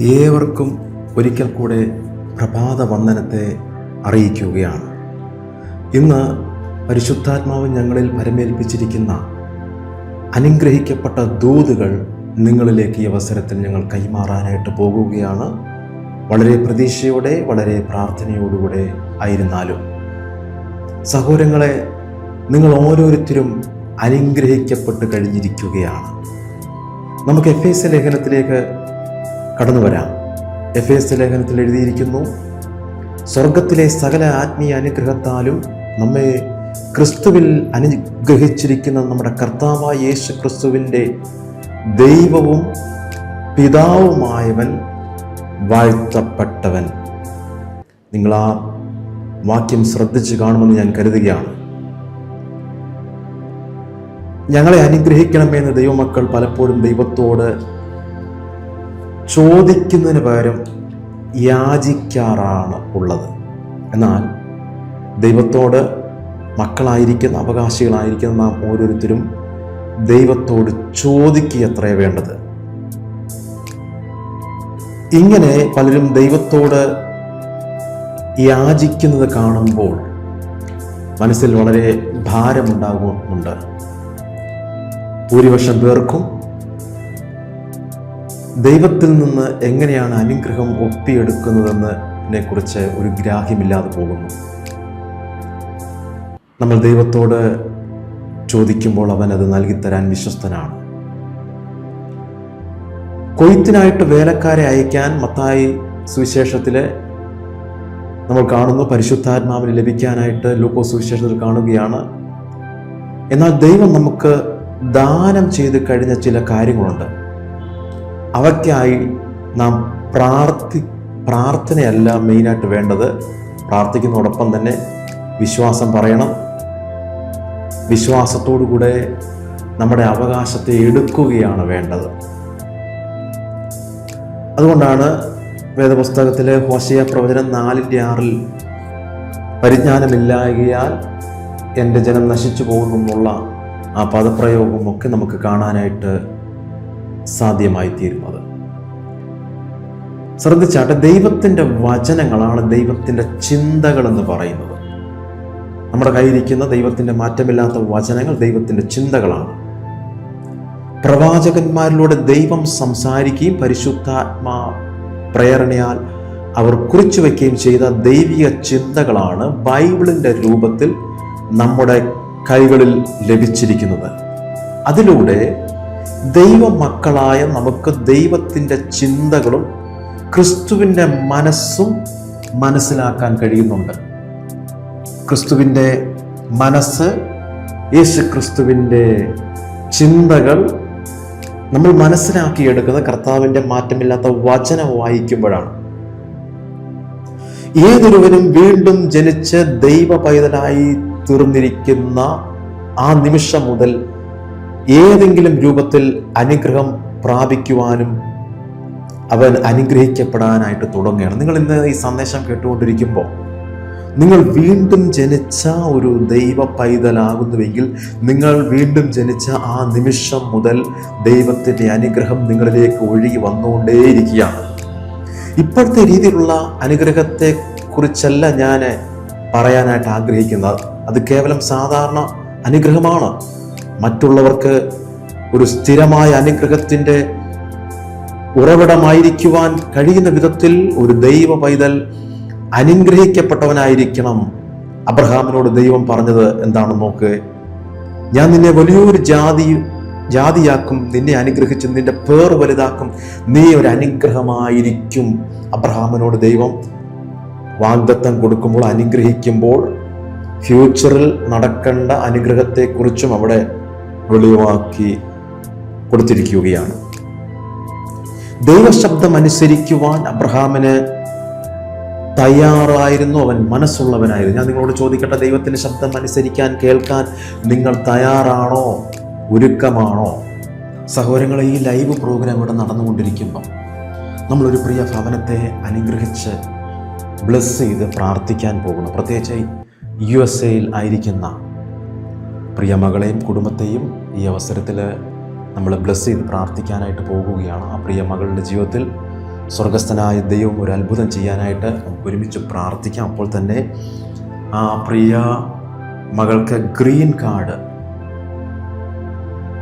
ഏവർക്കും ഒരിക്കൽ കൂടെ പ്രഭാത വന്ദനത്തെ അറിയിക്കുകയാണ്. ഇന്ന് പരിശുദ്ധാത്മാവ് ഞങ്ങളിൽ പരമേൽപ്പിച്ചിരിക്കുന്ന അനുഗ്രഹിക്കപ്പെട്ട ദൂതുകൾ നിങ്ങളിലേക്ക് ഈ അവസരത്തിൽ ഞങ്ങൾ കൈമാറാനായിട്ട് പോകുകയാണ്. വളരെ പ്രതീക്ഷയോടെ വളരെ പ്രാർത്ഥനയോടുകൂടെ ആയിരുന്നാലും. സഹോദരങ്ങളെ നിങ്ങൾ ഓരോരുത്തരും അനുഗ്രഹിക്കപ്പെട്ട് കഴിഞ്ഞിരിക്കുകയാണ്. നമുക്ക് എഫ് എസ് ലേഖനത്തിലേക്ക് കടന്നു വരാം. എഫ് എസ് ലേഖനത്തിൽ എഴുതിയിരിക്കുന്നു സ്വർഗത്തിലെ സകല ആത്മീയ അനുഗ്രഹത്താലും നമ്മെ ക്രിസ്തുവിൽ അനുഗ്രഹിച്ചിരിക്കുന്ന നമ്മുടെ കർത്താവായ യേശു ക്രിസ്തുവിന്റെ ദൈവവും പിതാവുമായവൻ വാഴ്ത്തപ്പെട്ടവൻ. നിങ്ങൾ ആ വാക്യം ശ്രദ്ധിച്ച് കാണുമെന്ന് ഞാൻ കരുതുകയാണ്. ഞങ്ങളെ അനുഗ്രഹിക്കണമെന്ന് ദൈവമക്കൾ പലപ്പോഴും ദൈവത്തോട് ചോദിക്കുന്നതിന് പകരം യാചിക്കാറാണ് ഉള്ളത്. എന്നാൽ ദൈവത്തോട് മക്കളായിരിക്കുന്ന അവകാശികളായിരിക്കുന്ന നാം ഓരോരുത്തരും ദൈവത്തോട് ചോദിക്കുകയത്രേ വേണ്ടത്. ഇങ്ങനെ പലരും ദൈവത്തോട് യാചിക്കുന്നത് കാണുമ്പോൾ മനസ്സിൽ വളരെ ഭാരമുണ്ടാകുന്നുണ്ട്. ഭൂരിപക്ഷം പേർക്കും ദൈവത്തിൽ നിന്ന് എങ്ങനെയാണ് അനുഗ്രഹം ഒപ്പിയെടുക്കുന്നതെന്നതിനെ കുറിച്ച് ഒരു ഗ്രാഹ്യമില്ലാതെ പോകുന്നു. നമ്മൾ ദൈവത്തോട് ചോദിക്കുമ്പോൾ അവൻ അത് നൽകിത്തരാൻ വിശ്വസ്തനാണ്. കൊയ്ത്തിനായിട്ട് വേലക്കാരെ അയക്കാൻ മത്തായി സുവിശേഷത്തിൽ നമ്മൾ കാണുന്നു പരിശുദ്ധാത്മാവിന് ലഭിക്കാനായിട്ട് ലൂക്കോ സുവിശേഷത്തിൽ കാണുകയാണ്. എന്നാൽ ദൈവം നമുക്ക് ദാനം ചെയ്ത് കഴിഞ്ഞ ചില കാര്യങ്ങളുണ്ട്. അവയ്ക്കായി നാം പ്രാർത്ഥി പ്രാർത്ഥനയല്ല മെയിനായിട്ട് വേണ്ടത്. പ്രാർത്ഥിക്കുന്നതോടൊപ്പം തന്നെ വിശ്വാസം പറയണം. വിശ്വാസത്തോടുകൂടെ നമ്മുടെ അവകാശത്തെ എടുക്കുകയാണ് വേണ്ടത്. അതുകൊണ്ടാണ് വേദപുസ്തകത്തിലെ ഹോശയ പ്രവചനം നാലിന്റെ ആറിൽ പരിജ്ഞാനമില്ലായകയാൽ എന്റെ ജനം നശിച്ചു പോകുമെന്നുള്ള ആ പദപ്രയോഗമൊക്കെ നമുക്ക് കാണാനായിട്ട് സാധ്യമായി തീരുന്നത് ശ്രദ്ധിച്ചാട്ടെ ദൈവത്തിന്റെ വചനങ്ങളാണ് ദൈവത്തിന്റെ ചിന്തകൾ എന്ന് പറയുന്നത്. നമ്മുടെ കയ്യിരിക്കുന്ന ദൈവത്തിന്റെ മാറ്റമില്ലാത്ത വചനങ്ങൾ ദൈവത്തിന്റെ ചിന്തകളാണ്. പ്രവാചകന്മാരിലൂടെ ദൈവം സംസാരിക്കുകയും പരിശുദ്ധാത്മാ പ്രേരണയാൽ അവർ കുറിച്ചു വയ്ക്കുകയും ചെയ്ത ദൈവിക ചിന്തകളാണ് ബൈബിളിന്റെ രൂപത്തിൽ നമ്മുടെ കൈകളിൽ ലഭിച്ചിരിക്കുന്നത്. അതിലൂടെ ദൈവമക്കളായ നമുക്ക് ദൈവത്തിന്റെ ചിന്തകളും ക്രിസ്തുവിന്റെ മനസ്സും മനസ്സിലാക്കാൻ കഴിയുന്നുണ്ട്. ക്രിസ്തുവിന്റെ മനസ്സ് യേശു ക്രിസ്തുവിന്റെ ചിന്തകൾ നമ്മൾ മനസ്സിലാക്കിയെടുക്കുന്ന കർത്താവിന്റെ മാറ്റമില്ലാത്ത വചനം വായിക്കുമ്പോഴാണ്. ഏതൊരുവനും വീണ്ടും ജനിച്ച് ദൈവ പൈതലായി തീർന്നിരിക്കുന്ന ആ നിമിഷം മുതൽ ഏതെങ്കിലും രൂപത്തിൽ അനുഗ്രഹം പ്രാപിക്കുവാനും അവൻ അനുഗ്രഹിക്കപ്പെടാനായിട്ട് തുടങ്ങുകയാണ്. നിങ്ങൾ ഇന്ന് ഈ സന്ദേശം കേട്ടുകൊണ്ടിരിക്കുമ്പോൾ നിങ്ങൾ വീണ്ടും ജനിച്ച ഒരു ദൈവ പൈതലാകുന്നുവെങ്കിൽ നിങ്ങൾ വീണ്ടും ജനിച്ച ആ നിമിഷം മുതൽ ദൈവത്തിന്റെ അനുഗ്രഹം നിങ്ങളിലേക്ക് ഒഴുകി വന്നുകൊണ്ടേയിരിക്കുകയാണ്. ഇപ്പോഴത്തെ രീതിയിലുള്ള അനുഗ്രഹത്തെ കുറിച്ചല്ല ഞാൻ പറയാനായിട്ട് ആഗ്രഹിക്കുന്നത്. അത് കേവലം സാധാരണ അനുഗ്രഹമാണ്. മറ്റുള്ളവർക്ക് ഒരു സ്ഥിരമായ അനുഗ്രഹത്തിന്റെ ഉറവിടമായിരിക്കുവാൻ കഴിയുന്ന വിധത്തിൽ ഒരു ദൈവ പൈതൽ അനുഗ്രഹിക്കപ്പെട്ടവനായിരിക്കണം. അബ്രഹാമിനോട് ദൈവം പറഞ്ഞത് എന്താണ് നോക്ക്. ഞാൻ നിന്നെ വലിയൊരു ജാതി ജാതിയാക്കും നിന്നെ അനുഗ്രഹിച്ച് നിന്റെ പേർ വലുതാക്കും. നീ ഒരു അനുഗ്രഹമായിരിക്കും. അബ്രഹാമിനോട് ദൈവം വാഗ്ദത്തം കൊടുക്കുമ്പോൾ അനുഗ്രഹിക്കുമ്പോൾ ഫ്യൂച്ചറിൽ നടക്കേണ്ട അനുഗ്രഹത്തെക്കുറിച്ചും അവിടെ വെളിവാക്കി കൊടുത്തിരിക്കുകയാണ്. ദൈവശബ്ദം അനുസരിക്കുവാൻ അബ്രഹാമിന് തയ്യാറായിരുന്നു അവൻ മനസ്സുള്ളവനായിരുന്നു. ഞാൻ നിങ്ങളോട് ചോദിക്കട്ടെ ദൈവത്തിന്റെ ശബ്ദം അനുസരിക്കാൻ കേൾക്കാൻ നിങ്ങൾ തയ്യാറാണോ ഒരുക്കമാണോ? സഹോദരങ്ങളെ ഈ ലൈവ് പ്രോഗ്രാം ഇവിടെ നടന്നുകൊണ്ടിരിക്കുമ്പം നമ്മളൊരു പ്രിയ ഭവനത്തെ അനുഗ്രഹിച്ച് ബ്ലസ് ചെയ്ത് പ്രാർത്ഥിക്കാൻ പോകുന്നു. പ്രത്യേകിച്ച് യു എസ് എയിൽ ആയിരിക്കുന്ന പ്രിയ മകളെയും കുടുംബത്തെയും ഈ അവസരത്തിൽ നമ്മൾ ബ്ലസ് ചെയ്ത് പ്രാർത്ഥിക്കാനായിട്ട് പോകുകയാണ്. ആ പ്രിയ മകളുടെ ജീവിതത്തിൽ സ്വർഗസ്ഥനായ ദൈവം ഒരു അത്ഭുതം ചെയ്യാനായിട്ട് ഒരുമിച്ച് പ്രാർത്ഥിക്കാം. അപ്പോൾ തന്നെ ആ പ്രിയ മകൾക്ക് ഗ്രീൻ കാർഡ്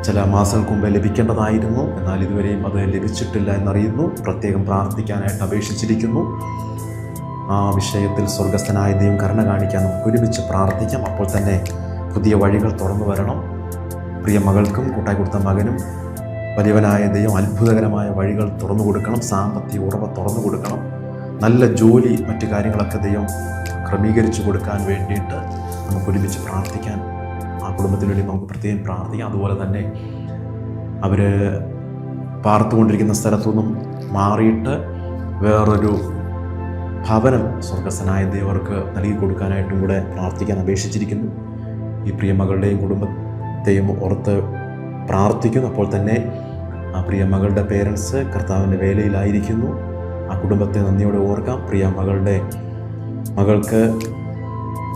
ചില മാസങ്ങൾക്ക് മുമ്പ് ലഭിക്കേണ്ടതായിരുന്നു. എന്നാൽ ഇതുവരെയും അത് ലഭിച്ചിട്ടില്ല എന്നറിയുന്നു. പ്രത്യേകം പ്രാർത്ഥിക്കാനായിട്ട് അപേക്ഷിച്ചിരിക്കുന്നു. ആ വിഷയത്തിൽ സ്വർഗസ്ഥനായ ദൈവം കരുണ കാണിക്കാൻ നമുക്ക് ഒരുമിച്ച് പ്രാർത്ഥിക്കാം. അപ്പോൾ തന്നെ പുതിയ വഴികൾ തുറന്നു വരണം. പ്രിയ മകൾക്കും കൂട്ടായി കൊടുത്ത മകനും വലിയവനായ ദൈവം അത്ഭുതകരമായ വഴികൾ തുറന്നു കൊടുക്കണം. സാമ്പത്തിക ഉറവ തുറന്നു കൊടുക്കണം. നല്ല ജോലി മറ്റു കാര്യങ്ങളൊക്കെ ദൈവം ക്രമീകരിച്ചു കൊടുക്കാൻ വേണ്ടിയിട്ട് നമുക്ക് ഒരുമിച്ച് പ്രാർത്ഥിക്കാൻ ആ കുടുംബത്തിന് വേണ്ടി നമുക്ക് പ്രത്യേകം പ്രാർത്ഥിക്കാം. അതുപോലെ തന്നെ അവർ പാർത്തുകൊണ്ടിരിക്കുന്ന സ്ഥലത്തുനിന്നും മാറിയിട്ട് വേറൊരു ഭവനം സ്വർഗസ്സനായ ദേവർക്ക് നൽകി കൊടുക്കാനായിട്ടും കൂടെ പ്രാർത്ഥിക്കാൻ അപേക്ഷിച്ചിരിക്കുന്നു. ഈ പ്രിയ മകളുടെയും കുടുംബത്തെയും ഓർത്ത് പ്രാർത്ഥിക്കുന്നു. അപ്പോൾ തന്നെ ആ പ്രിയ മകളുടെ പേരൻസ് കർത്താവിന്റെ വേലയിലായിരിക്കുന്നു. ആ കുടുംബത്തെ നന്ദിയോടെ ഓർക്കാം. പ്രിയ മകളുടെ മകൾക്ക്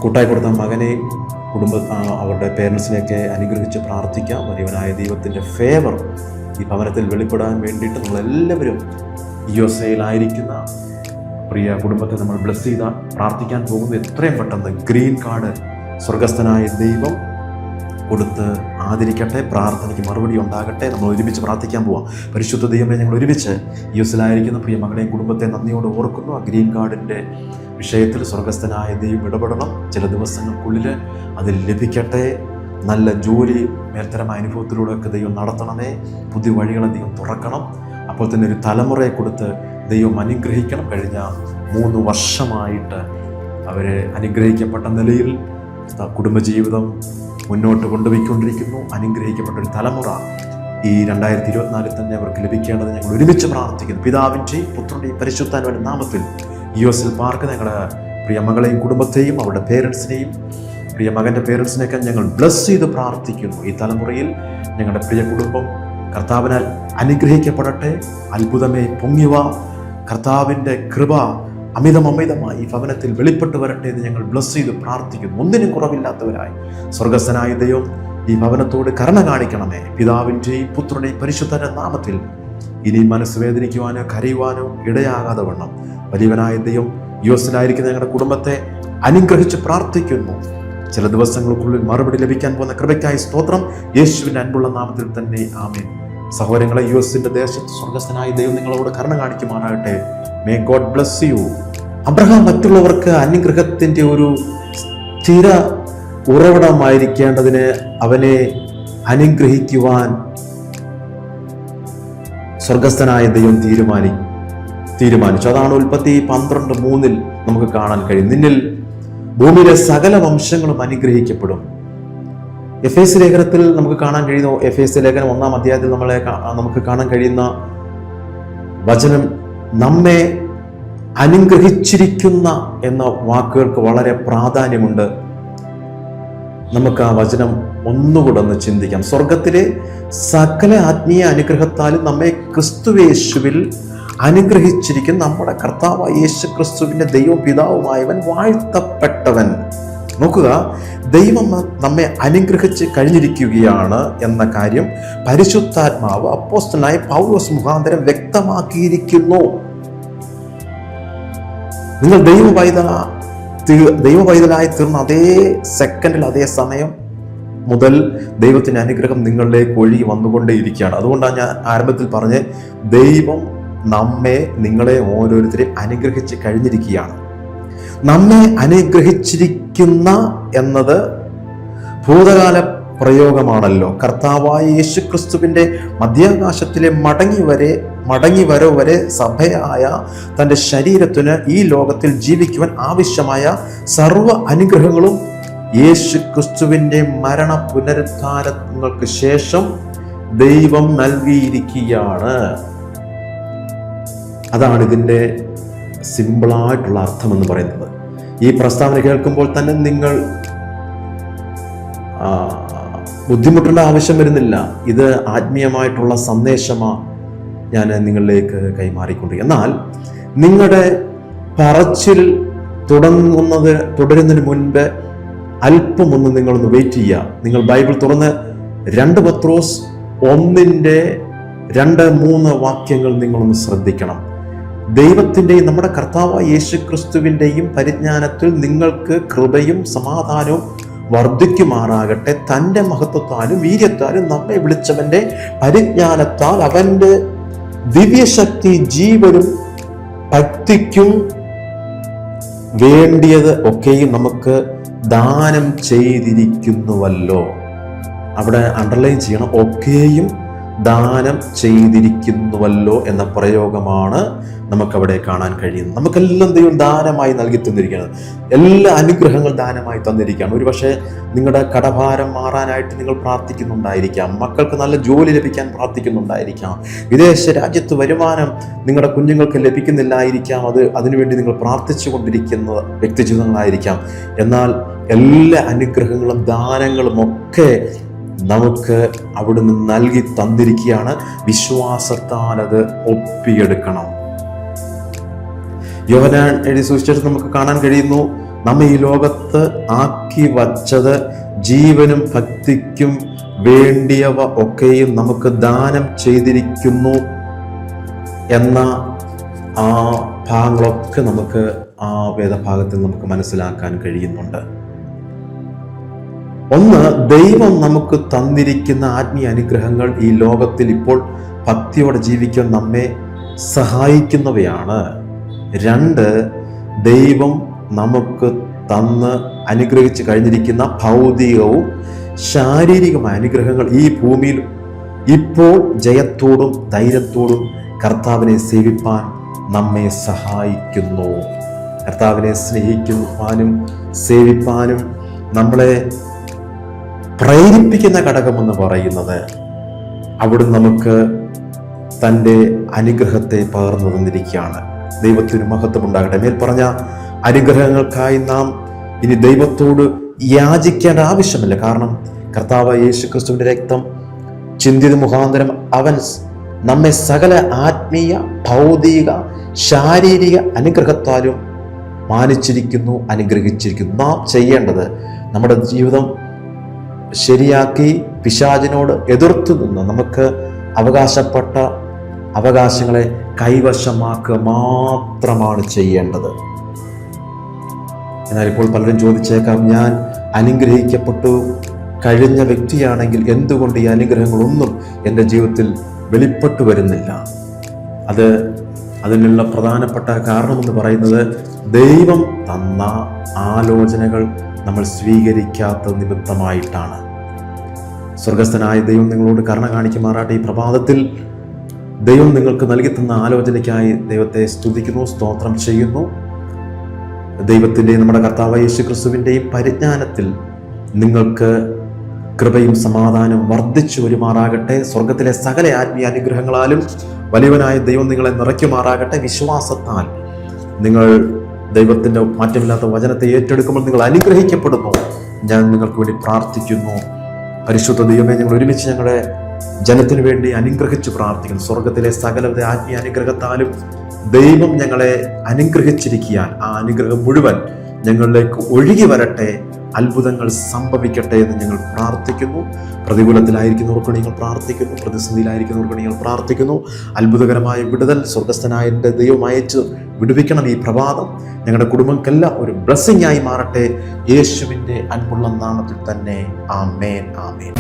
കൂട്ടായി കൊടുത്ത മകനെയും കുടുംബ അവരുടെ പേരൻസിനെയൊക്കെ അനുഗ്രഹിച്ച് പ്രാർത്ഥിക്കാം. വലിയവനായ ദൈവത്തിന്റെ ഫേവർ ഈ ഭവനത്തിൽ വെളിപ്പെടാൻ വേണ്ടിയിട്ട് നമ്മളെല്ലാവരും യു എസ് എയിലായിരിക്കുന്ന പ്രിയ കുടുംബത്തെ നമ്മൾ ബ്ലസ് ചെയ്ത പ്രാർത്ഥിക്കാൻ പോകുന്നത് എത്രയും പെട്ടെന്ന് ഗ്രീൻ കാർഡ് സ്വർഗസ്ഥനായ ദൈവം കൊടുത്ത് ആദരിക്കട്ടെ പ്രാർത്ഥനയ്ക്ക് മറുപടി ഉണ്ടാകട്ടെ നമ്മൾ ഒരുമിച്ച് പ്രാർത്ഥിക്കാൻ പോവാം. പരിശുദ്ധ ദൈവമേ ഞങ്ങൾ ഒരുമിച്ച് യുസിലായിരിക്കുന്ന പ്രിയ മകളെയും കുടുംബത്തെ നന്ദിയോട് ഓർക്കുന്നു. ആ ഗ്രീൻ കാർഡിന്റെ വിഷയത്തിൽ സ്വർഗസ്ഥനായ ദൈവം ഇടപെടണം. ചില ദിവസങ്ങൾക്കുള്ളിൽ അത് ലഭിക്കട്ടെ. നല്ല ജോലി മേൽത്തരമായ അനുഭവത്തിലൂടെയൊക്കെ ദൈവം നടത്തണമേ. പുതിയ വഴികളെ ദൈവം തുറക്കണം. അപ്പോൾ തന്നെ ഒരു തലമുറയെ കൊടുത്ത് ദൈവം അനുഗ്രഹിക്കണം. കഴിഞ്ഞ മൂന്ന് വർഷമായിട്ട് അവർ അനുഗ്രഹിക്കപ്പെട്ട നിലയിൽ കുടുംബജീവിതം മുന്നോട്ട് കൊണ്ടുപോയിക്കൊണ്ടിരിക്കുന്നു. അനുഗ്രഹിക്കപ്പെട്ട ഒരു തലമുറ ഈ രണ്ടായിരത്തി ഇരുപത്തിനാലിൽ തന്നെ അവർക്ക് ലഭിക്കേണ്ടത് ഞങ്ങൾ ഒരുമിച്ച് പ്രാർത്ഥിക്കുന്നു. പിതാവിന്റെയും പുത്രന്റെയും പരിശുദ്ധാനുവിന്റെ നാമത്തിൽ യു എസിൽ പാർക്ക് ഞങ്ങളുടെ പ്രിയ മകളെയും കുടുംബത്തെയും അവരുടെ പേരൻസിനെയും പ്രിയ മകന്റെ പേരൻസിനെയൊക്കെ ഞങ്ങൾ ബ്ലസ് ചെയ്ത് പ്രാർത്ഥിക്കുന്നു. ഈ തലമുറയിൽ ഞങ്ങളുടെ പ്രിയ കുടുംബം കർത്താവിനാൽ അനുഗ്രഹിക്കപ്പെടട്ടെ. അത്ഭുതമേ പൊങ്ങിവ. കർത്താവിന്റെ കൃപ അമിതം അമിതമായി ഈ ഭവനത്തിൽ വെളിപ്പെട്ട് വരട്ടെ എന്ന് ഞങ്ങൾ ബ്ലസ് ചെയ്ത് പ്രാർത്ഥിക്കുന്നു. ഒന്നിനും കുറവില്ലാത്തവരായി. സ്വർഗസ്ഥനായ ദൈവം ഈ ഭവനത്തോട് കരുണ കാണിക്കണമേ. പിതാവിന്റെയും പുത്രന്റെയും പരിശുദ്ധന്റെ നാമത്തിൽ ഇനി മനസ്സ് വേദനിക്കുവാനോ കരയുവാനോ ഇടയാകാതെ വണ്ണം. വലിയവനായ ദൈവം യു എസിലായിരിക്കുന്ന ഞങ്ങളുടെ കുടുംബത്തെ അനുഗ്രഹിച്ച് പ്രാർത്ഥിക്കുന്നു. ചില ദിവസങ്ങൾക്കുള്ളിൽ മറുപടി ലഭിക്കാൻ പോകുന്ന കൃപയ്ക്കായി സ്തോത്രം. യേശുവിന്റെ അൻപുള്ള നാമത്തിൽ തന്നെ ആമേൻ. സഹോദരങ്ങളെ യു എസിന്റെ ദേശത്ത് സ്വർഗസ്ഥനായ ദൈവം നിങ്ങളോട് കരുണ കാണിക്കുമാറാകട്ടെ. May God bless you Abraham മറ്റുള്ളവർക്ക് അനുഗ്രഹത്തിന്റെ ഒരു സ്ഥിര ഉറവിടമായിരിക്കേണ്ടതിന് അവനെ അനുഗ്രഹിക്കുവാൻ സ്വർഗസ്ഥനായ ദൈവം തീരുമാനി തീരുമാനിച്ചു. അതാണ് ഉൽപ്പത്തി പന്ത്രണ്ട് മൂന്നിൽ നമുക്ക് കാണാൻ കഴിയും. നിന്നിൽ ഭൂമിയിലെ സകല വംശങ്ങളും അനുഗ്രഹിക്കപ്പെടും. എഫ് എസ് ലേഖനത്തിൽ നമുക്ക് കാണാൻ കഴിയുന്ന എഫ് എസ് ലേഖനം ഒന്നാം അധ്യായത്തിൽ നമ്മളെ നമുക്ക് കാണാൻ കഴിയുന്ന വചനം നമ്മെ അനുഗ്രഹിച്ചിരിക്കുന്ന എന്ന വാക്കുകൾക്ക് വളരെ പ്രാധാന്യമുണ്ട്. നമുക്ക് ആ വചനം ഒന്നുകൂടെ ഒന്ന് ചിന്തിക്കാം. സ്വർഗത്തിലെ സകല ആത്മീയ അനുഗ്രഹത്താലും നമ്മെ ക്രിസ്തുവേശുവിൽ അനുഗ്രഹിച്ചിരിക്കുന്ന നമ്മുടെ കർത്താവ് യേശു ക്രിസ്തുവിന്റെ ദൈവം പിതാവുമായവൻ വാഴ്ത്തപ്പെട്ടവൻ. നോക്കുക ദൈവം നമ്മെ അനുഗ്രഹിച്ച് കഴിഞ്ഞിരിക്കുകയാണ് എന്ന കാര്യം പരിശുദ്ധാത്മാവ് അപ്പോസ്തനായ പൗലോസ് മുഖാന്തരം വ്യക്തമാക്കിയിരിക്കുന്നു. നിങ്ങൾ ദൈവ പൈതല ദൈവ തീർന്ന അതേ സെക്കൻഡിൽ അതേ സമയം മുതൽ ദൈവത്തിന്റെ അനുഗ്രഹം നിങ്ങളിലേക്ക് ഒഴുകി വന്നുകൊണ്ടേയിരിക്കുകയാണ്. അതുകൊണ്ടാണ് ഞാൻ ആരംഭത്തിൽ പറഞ്ഞ് ദൈവം നമ്മെ നിങ്ങളെ ഓരോരുത്തരെയും അനുഗ്രഹിച്ച് കഴിഞ്ഞിരിക്കുകയാണ്. നമ്മെ അനുഗ്രഹിച്ചിരിക്കുന്ന എന്നത് ഭൂതകാല പ്രയോഗമാണല്ലോ. കർത്താവായ യേശുക്രിസ്തുവിന്റെ മധ്യാകാശത്തിലെ മടങ്ങി വരെ മടങ്ങി വരോ വരെ സഭയായ തന്റെ ശരീരത്തിന് ഈ ലോകത്തിൽ ജീവിക്കുവാൻ ആവശ്യമായ സർവ അനുഗ്രഹങ്ങളും യേശു ക്രിസ്തുവിന്റെ മരണ പുനരുദ്ധാരങ്ങൾക്ക് ശേഷം ദൈവം നൽകിയിരിക്കുകയാണ്. അതാണ് ഇതിന്റെ സിമ്പിളായിട്ടുള്ള അർത്ഥമെന്ന് പറയുന്നത്. ഈ പ്രസ്താവന കേൾക്കുമ്പോൾ തന്നെ നിങ്ങൾ ബുദ്ധിമുട്ടേണ്ട ആവശ്യം വരുന്നില്ല. ഇത് ആത്മീയമായിട്ടുള്ള സന്ദേശമാണ് ഞാൻ നിങ്ങളിലേക്ക് കൈമാറിക്കൊണ്ട്. എന്നാൽ നിങ്ങളുടെ പറച്ചിൽ തുടങ്ങുന്നത് തുടരുന്നതിന് മുൻപ് അല്പം ഒന്ന് നിങ്ങളൊന്ന് വെയിറ്റ് ചെയ്യുക. നിങ്ങൾ ബൈബിൾ തുറന്ന് രണ്ട് പത്രോസ് ഒന്നിന്റെ രണ്ട് മൂന്ന് വാക്യങ്ങൾ നിങ്ങളൊന്ന് ശ്രദ്ധിക്കണം. ദൈവത്തിന്റെയും നമ്മുടെ കർത്താവായ യേശു ക്രിസ്തുവിന്റെയും പരിജ്ഞാനത്തിൽ നിങ്ങൾക്ക് കൃപയും സമാധാനവും വർദ്ധിക്കുമാറാകട്ടെ. തന്റെ മഹത്വത്താലും വീര്യത്താലും നമ്മെ വിളിച്ചവന്റെ പരിജ്ഞാനത്താൽ അവന്റെ ദിവ്യശക്തി ജീവനും ഭക്തിക്കും വേണ്ടിയത് ഒക്കെയും നമുക്ക് ദാനം ചെയ്തിരിക്കുന്നുവല്ലോ. അവിടെ അണ്ടർലൈൻ ചെയ്യണം. ഒക്കെയും ദാനം ചെയ്തിരിക്കുന്നുവല്ലോ എന്ന പ്രയോഗമാണ് നമുക്കവിടെ കാണാൻ കഴിയുന്നത്. നമുക്കെല്ലാം ദൈവം ദാനമായി നൽകി തന്നിരിക്കുകയാണ്. എല്ലാ അനുഗ്രഹങ്ങൾ ദാനമായി തന്നിരിക്കുകയാണ്. ഒരുപക്ഷെ നിങ്ങളുടെ കടഭാരം മാറാനായിട്ട് നിങ്ങൾ പ്രാർത്ഥിക്കുന്നുണ്ടായിരിക്കാം. മക്കൾക്ക് നല്ല ജോലി ലഭിക്കാൻ പ്രാർത്ഥിക്കുന്നുണ്ടായിരിക്കാം. വിദേശ രാജ്യത്ത് വരുമാനം നിങ്ങളുടെ കുഞ്ഞുങ്ങൾക്ക് ലഭിക്കുന്നില്ലായിരിക്കാം. അത് അതിനുവേണ്ടി നിങ്ങൾ പ്രാർത്ഥിച്ചു കൊണ്ടിരിക്കുന്ന വ്യക്തിജീവിതങ്ങളായിരിക്കാം. എന്നാൽ എല്ലാ അനുഗ്രഹങ്ങളും ദാനങ്ങളും ഒക്കെ നമുക്ക് അവിടുന്ന് നൽകി തന്നിരിക്കുകയാണ്. വിശ്വാസത്താൽ അത് ഒപ്പിയെടുക്കണം. യോഹനാൻ എഴുതി സൂക്ഷിച്ചിട്ട് നമുക്ക് കാണാൻ കഴിയുന്നു. നമ്മെ ഈ ലോകത്ത് ആക്കി വച്ചത് ജീവനും ഭക്തിക്കും വേണ്ടിയവ ഒക്കെയും നമുക്ക് ദാനം ചെയ്തിരിക്കുന്നു എന്ന ആ ഭാഗങ്ങളൊക്കെ നമുക്ക് ആ വേദഭാഗത്തിൽ നമുക്ക് മനസ്സിലാക്കാൻ കഴിയുന്നുണ്ട്. ഒന്ന് ദൈവം നമുക്ക് തന്നിരിക്കുന്ന ആത്മീയ അനുഗ്രഹങ്ങൾ ഈ ലോകത്തിൽ ഇപ്പോൾ ഭക്തിയോടെ ജീവിക്കാൻ നമ്മെ സഹായിക്കുന്നവയാണ്. രണ്ട് ദൈവം നമുക്ക് തന്ന് അനുഗ്രഹിച്ച് കഴിഞ്ഞിരിക്കുന്ന ഭൗതികവും ശാരീരികമായ അനുഗ്രഹങ്ങൾ ഈ ഭൂമിയിൽ ഇപ്പോൾ ജയത്തോടും ധൈര്യത്തോടും കർത്താവിനെ സേവിപ്പാൻ നമ്മെ സഹായിക്കുന്നു. കർത്താവിനെ സ്നേഹിക്കുവാനും സേവിപ്പാനും നമ്മളെ പ്രേരിപ്പിക്കുന്ന ഘടകമെന്ന് പറയുന്നത് അവിടുന്ന് നമുക്ക് തന്റെ അനുഗ്രഹത്തെ പകർന്നു തന്നിരിക്കുകയാണ്. ദൈവത്തിന് മഹത്വം ഉണ്ടാകട്ടെ. മേൽ പറഞ്ഞ അനുഗ്രഹങ്ങൾക്കായി നാം ഇനി ദൈവത്തോട് യാചിക്കേണ്ട ആവശ്യമില്ല. കാരണം കർത്താവ് യേശു ക്രിസ്തുവിന്റെ രക്തം ചിന്തിത മുഖാന്തരം അവൻ നമ്മെ സകല ആത്മീയ ഭൗതിക ശാരീരിക അനുഗ്രഹത്താലും മാനിച്ചിരിക്കുന്നു അനുഗ്രഹിച്ചിരിക്കുന്നു. നാം ചെയ്യേണ്ടത് നമ്മുടെ ജീവിതം ശരിയാക്കി പിശാചിനോട് എതിർത്തു നിന്ന് നമുക്ക് അവകാശപ്പെട്ട അവകാശങ്ങളെ കൈവശമാക്കുക മാത്രമാണ് ചെയ്യേണ്ടത്. എന്നാൽ ഇപ്പോൾ പലരും ചോദിച്ചേക്കാം ഞാൻ അനുഗ്രഹിക്കപ്പെട്ടു. കഴിഞ്ഞ വ്യക്തിയാണെങ്കിൽ എന്തുകൊണ്ട് ഈ അനുഗ്രഹങ്ങളൊന്നും എന്റെ ജീവിതത്തിൽ വെളിപ്പെട്ടു വരുന്നില്ല? അത് അതിനുള്ള പ്രധാനപ്പെട്ട കാരണമെന്ന് പറയുന്നത് ദൈവം തന്ന ആലോചനകൾ നമ്മൾ സ്വീകരിക്കാത്ത നിമിത്തമായിട്ടാണ്. സ്വർഗസ്ഥനായ ദൈവം നിങ്ങളോട് കരുണ കാണിക്കുമാറാട്ടെ ഈ പ്രഭാതത്തിൽ ദൈവം നിങ്ങൾക്ക് നൽകി തന്ന ആലോചനയ്ക്കായി ദൈവത്തെ സ്തുതിക്കുന്നു സ്തോത്രം ചെയ്യുന്നു. ദൈവത്തിന്റെയും നമ്മുടെ കർത്താവ് യേശു ക്രിസ്തുവിന്റെയും പരിജ്ഞാനത്തിൽ നിങ്ങൾക്ക് കൃപയും സമാധാനവും വർദ്ധിച്ചു വരുമാറാകട്ടെ. സ്വർഗത്തിലെ സകല ആത്മീയ അനുഗ്രഹങ്ങളാലും വലിയവനായ ദൈവം നിങ്ങളെ നിറയ്ക്കുമാറാകട്ടെ. വിശ്വാസത്താൽ നിങ്ങൾ ദൈവത്തിന്റെ മാറ്റമില്ലാത്ത വചനത്തെ ഏറ്റെടുക്കുമ്പോൾ നിങ്ങൾ അനുഗ്രഹിക്കപ്പെടുന്നു. ഞാൻ നിങ്ങൾക്ക് വേണ്ടി പ്രാർത്ഥിക്കുന്നു. പരിശുദ്ധ ദൈവമേ ഞങ്ങൾ ഒരുമിച്ച് ഞങ്ങളുടെ ജനത്തിന് വേണ്ടി അനുഗ്രഹിച്ച് പ്രാർത്ഥിക്കുന്നു. സ്വർഗത്തിലെ സകലവിധ ആത്മീയ അനുഗ്രഹത്താലും ദൈവം ഞങ്ങളെ അനുഗ്രഹിച്ചിരിക്കാൻ ആ അനുഗ്രഹം മുഴുവൻ ഞങ്ങളിലേക്ക് ഒഴുകി വരട്ടെ. അത്ഭുതങ്ങൾ സംഭവിക്കട്ടെ എന്ന് ഞങ്ങൾ പ്രാർത്ഥിക്കുന്നു. പ്രതികൂലത്തിലായിരിക്കുന്നവർക്ക് നിങ്ങൾ പ്രാർത്ഥിക്കുന്നു. പ്രതിസന്ധിയിലായിരിക്കുന്നവർക്ക് നിങ്ങൾ പ്രാർത്ഥിക്കുന്നു. അത്ഭുതകരമായ വിടുതൽ സ്വർഗസ്ഥനായ എന്റെ ദൈവം അയച്ച് വിടുവിക്കണം ഈ പ്രഭാതം. ഞങ്ങളുടെ കുടുംബങ്ങൾക്കെല്ലാം ഒരു ബ്ലസ്സിംഗ് ആയി മാറട്ടെ. യേശുവിന്റെ അൻപുള്ള നാമത്തിൽ തന്നെ. ആമേൻ ആമേൻ.